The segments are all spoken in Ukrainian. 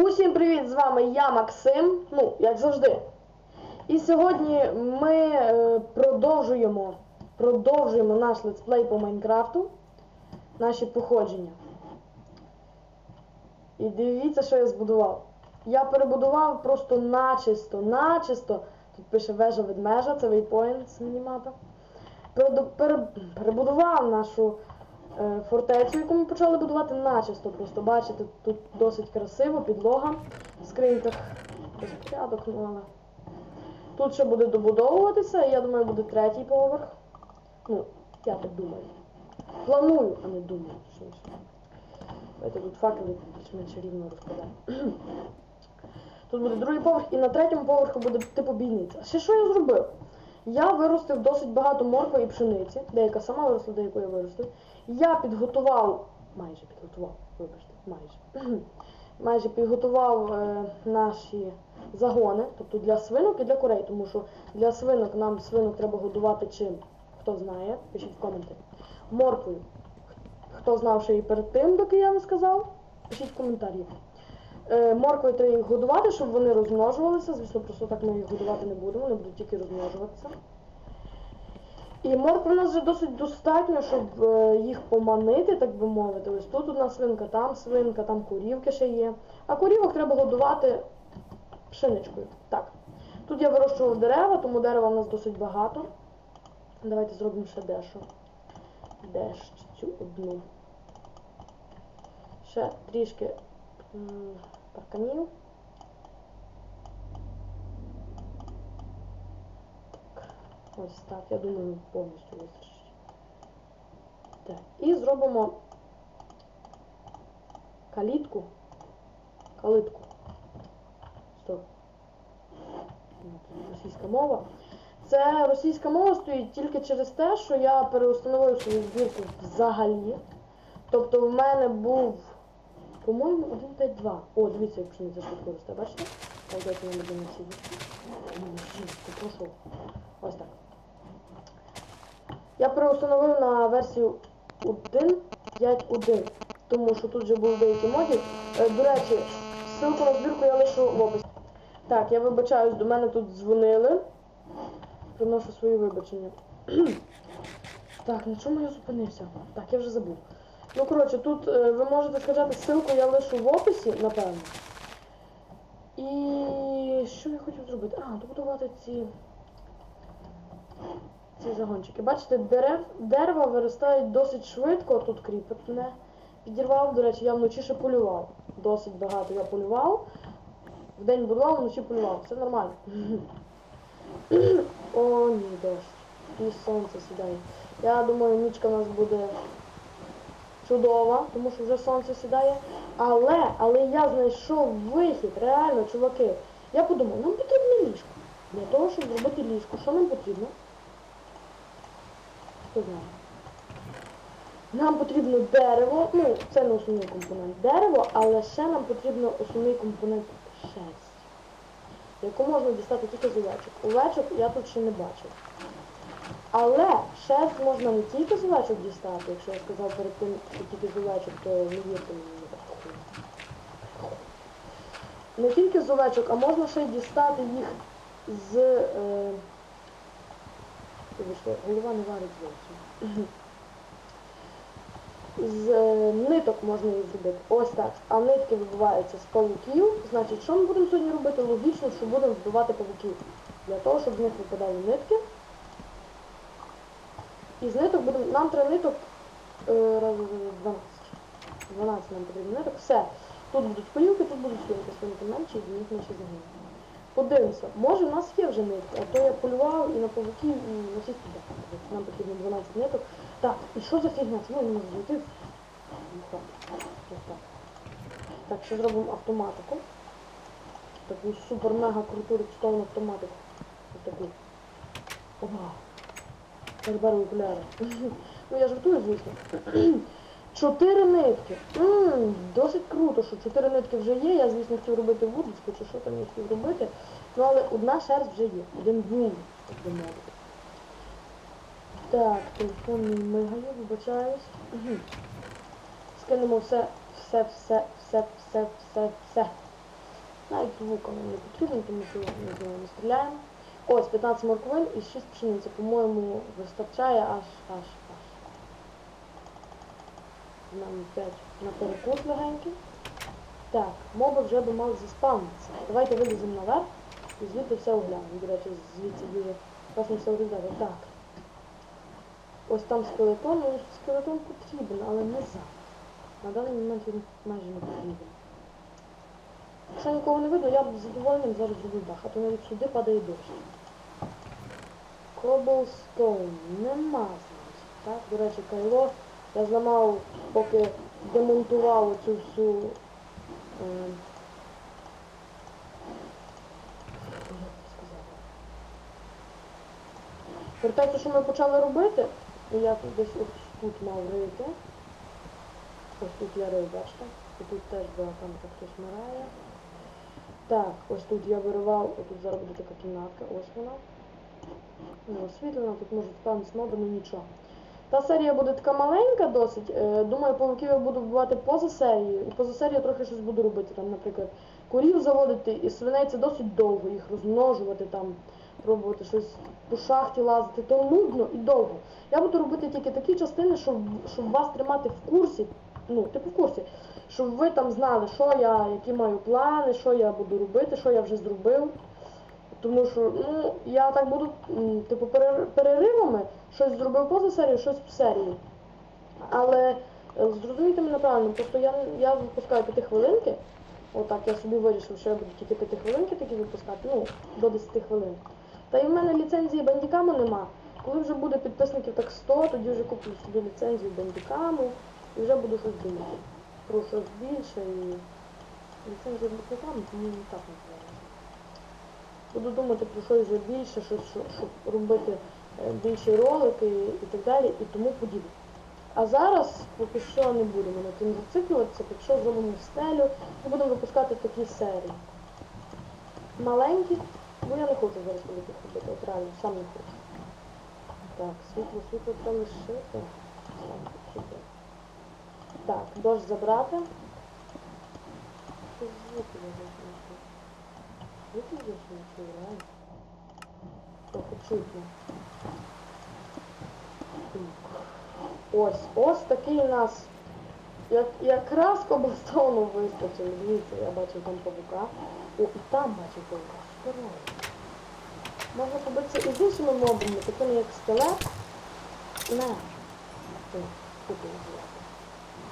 Усім привіт! З вами я, Максим, ну, як завжди. І сьогодні ми е, продовжуємо, продовжуємо наш летсплей по Майнкрафту, наші походження. І дивіться, що я збудував. Я перебудував просто начисто, начисто. Тут пише вежа ведмежа, це waypoint з мінімапа. Перебудував нашу фортецю, яку ми почали будувати начисто. Просто бачите, тут досить красиво, підлога. В скриньках порядок, ну але. Тут ще буде добудовуватися, я думаю, буде третій поверх. Ну, я так думаю. Планую, а не думаю. Давайте тут факели більш-менш рівно розкладаємо. Тут буде другий поверх, і на третьому поверху буде типу бійниця. Ще що я зробив? Я виростив досить багато моркви і пшениці, деяка сама виросла, деяку я виростив. Я підготував, майже підготував, вибачте, майже. майже підготував е, наші загони, тобто для свинок і для курей, тому що для свинок нам свинок треба годувати чим? Хто знає, пишіть в коменти. Морквою. Хто знав, що і перед тим, доки я не сказав, пишіть в коментарі. Е, морквою треба їх годувати, щоб вони розмножувалися. Звісно, просто так ми їх годувати не будемо, вони будуть тільки розмножуватися. І моркви у нас вже досить достатньо, щоб е, їх поманити, так би мовити. Ось тут одна свинка, там свинка, там курівки ще є. А курівок треба годувати пшеничкою. Так. Тут я вирощував дерева, тому дерева у нас досить багато. Давайте зробимо ще дещо. Дещцю одну. Ще трішки парканів. Ось так, я думаю, повністю вистачить. І зробимо калітку. Калитку. Стоп. Ну, Російська мова. Це російська мова стоїть тільки через те, що я переустановив свою збірку взагалі. Тобто в мене був, по-моєму, 1.5.2. О, дивіться, як пшениця швидко росте, бачите? Так, дайте мені один сидіти. Жінку, прошу. Ось так. Я переустановив на версію 1.5.1, тому що тут вже був деякий модів. Е, До речі, ссылку на збірку я лишу в описі. Так, я вибачаюсь, до мене тут дзвонили. Приношу свої вибачення. так, на чому я зупинився? Так, я вже забув. Ну, коротше, тут е, ви можете сказати, ссылку я лишу в описі, напевно. І що я хотів зробити? А, добудувати ці. Ці загончики. Бачите, дерев, дерева виростають досить швидко, тут кріпер мене підірвав. До речі, я вночі ще полював. Досить багато я полював. Вдень будував, вночі полював. Все нормально. О, ні, дощ. І сонце сідає. Я думаю, нічка у нас буде чудова, тому що вже сонце сідає. Але, але я знайшов вихід, реально, чуваки. Я подумав, нам потрібно ліжко. Для того, щоб зробити ліжко, що нам потрібно? Хто знає? Нам потрібно дерево, ну, це не основний компонент дерево, але ще нам потрібно основний компонент шерсть яку можна дістати тільки з овечок. Овечок я тут ще не бачив. Але шерсть можна не тільки з овечок дістати, якщо я сказав перед тим, що тільки з то не вірте мені не тільки з овечок, а можна ще й дістати їх з... Е... Вибачте, голова не варить зовсім. З е, ниток можна їх зробити. Ось так. А нитки вибиваються з павуків. Значить, що ми будемо сьогодні робити? Логічно, що будемо збивати павуків. Для того, щоб з них випадали нитки. І з ниток будемо... Нам треба ниток е, раз, 12. 12 нам потрібно ниток. Все. Тут будуть спилюки, тут будуть свинки. Свинки менші, і них менше загине. Подивимося. Може в нас є вже нитки, а то я полював і на павуків, і на всіх піде. Нам потрібно 12 ниток. Так, і що за фігня? Чому я не можу зайти? Так. Ще зробимо автоматику. Таку супер-мега круту речтовну автоматику. Ось таку. Ова. Беру окуляри. ну я жартую, звісно. Чотири нитки. Ммм, досить круто, що чотири нитки вже є. Я, звісно, хотів робити вудочку, чи що там я хотів робити. Ну але одна шерсть вже є. Один вул, так би мовити. Так, телефон мій мигає, вибачаюсь. Скинемо все, все, все, все, все, все, все. Навіть звука не потрібно, тому що ми з нього не стріляємо. Ось 15 морквин і 6 пшениці, по-моєму, вистачає аж аж аж. Нам 5 на перекус легенький. Так, моби вже би мали заспавнитися. Давайте виліземо наверх і звідти все оглянемо. До речі, звідси дуже класно все виглядає. Так. Ось там скелетон, ну скелетон потрібен, але не зараз. На даний момент він майже не потрібен. Якщо нікого не видно, я б з задоволенням зараз зроблю дах, а то навіть сюди падає дощ. Cobblestone. Нема, значить. Так, до речі, кайло. Я зламав, поки демонтував цю всю. Е, як сказати? Вертається, що ми почали робити, я тут десь ось тут мав рити. Ось тут я рив, бачите? І тут теж була там так хтось вмирає. Так, ось тут я виривав, отут зараз буде така кімнатка, ось вона. Не освітлена, тут можуть спавнитися моби, ну нічого. Та серія буде така маленька досить. Е, думаю, павуків я буду вбивати поза серією. І поза серією трохи щось буду робити. Там, наприклад, курів заводити і свиней це досить довго, їх розмножувати, там, пробувати щось по шахті лазити, то нудно і довго. Я буду робити тільки такі частини, щоб, щоб вас тримати в курсі, ну, типу в курсі, щоб ви там знали, що я, які маю плани, що я буду робити, що я вже зробив. Тому що, ну, я так буду, типу, переривами щось зробив поза серією, щось в серії. Але е, зрозумійте мене правильно, просто я, я випускаю п'ятихвилинки. Отак, я собі вирішив, що я буду тільки п'ятихвилинки такі випускати, ну, до 10 хвилин. Та і в мене ліцензії бандікаму нема. Коли вже буде підписників так 100, тоді вже куплю собі ліцензію бандікаму і вже буду щось думати. Про щось більше і ліцензія бандікаму, тому не так називається. Буду думати про щось вже більше, щось, щоб, робити е, більші ролики і так далі, і тому подібне. А зараз поки що не будемо на тим зациклюватися, поки що зробимо стелю і будемо випускати такі серії. Маленькі, бо я не хочу зараз великих робити, от реально, сам не хочу. Так, світло, світло треба лишити. Так, дощ забрати. Звуки знайшов? Звуки я знайшов, реально. Чутно. Ось, ось такий у нас. Як, якраз коблстоуну вистачило. Дивіться, я бачив там павука. О, і там бачив павука. Здорово. Можна побитися і з іншими мобами, такими як скелет. Не. Ти, купи.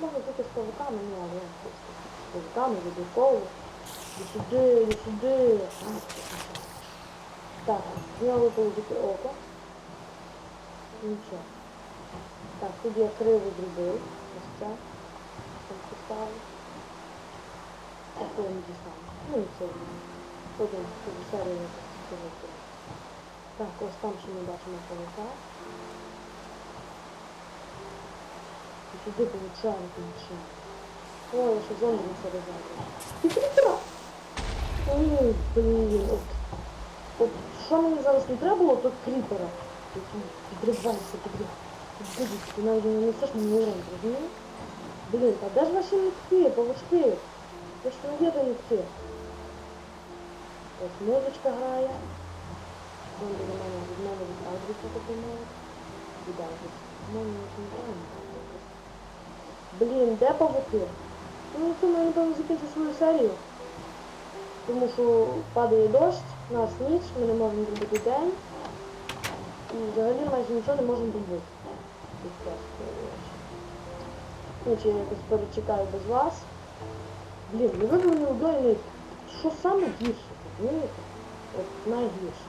Можна тільки з павуками, ні, але я просто з павуками, відбірково. Сюди, іди сюди. А, Так, з нього виходить око. Нічого. Так, тут я криво зробив. Ось це. Там поставив. А то не дістану. Ну це. Потім цю серію якось Так, ось там ще ми бачимо павука. І сюди получаємо нічого. Ой, ще зомбі не середати. І Ой, блін, от. От що мені зараз не треба було, то кріпера. Підривається. Будуть, ти навіть не несеш мені урон, розумієш? Блін, а де ж ваші нитки, павучки? Ви ж не є нитки. Ось музичка грає. Зомбі до мене від мене від адресу подумають. Від адресу. Мене не правильно. Блін, де павуки? Ну, на цьому я напевно закінчу свою серію. Тому що падає дощ, у нас ніч, ми не можемо зробити день. І взагалі майже нічого не можемо робити. Ну, чи я якось перечекаю без вас. Блін, не ви мені одної. Що саме гірше, розумієте? От найгірше.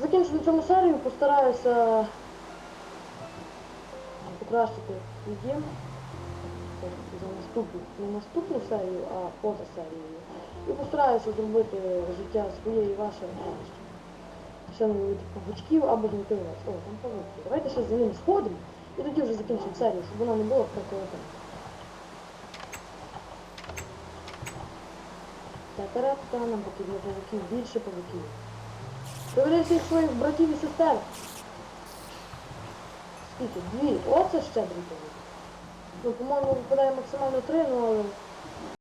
Закінчу цьому серію, постараюся покращити дім за наступну, не наступну серію, а поза серією. І постараюся зробити життя своє і ваше краще. Ще не ловити павучків або знайти вас. О, там павучки. Давайте ще за ними сходимо і тоді вже закінчимо серію, щоб вона не була такого. Та-та-та, нам потрібно павуків, більше павуків. Приведи всіх своїх братів і сестер. Скільки? Дві. Оце ще дві павуки. Ну, по-моєму, випадає максимально три, ну але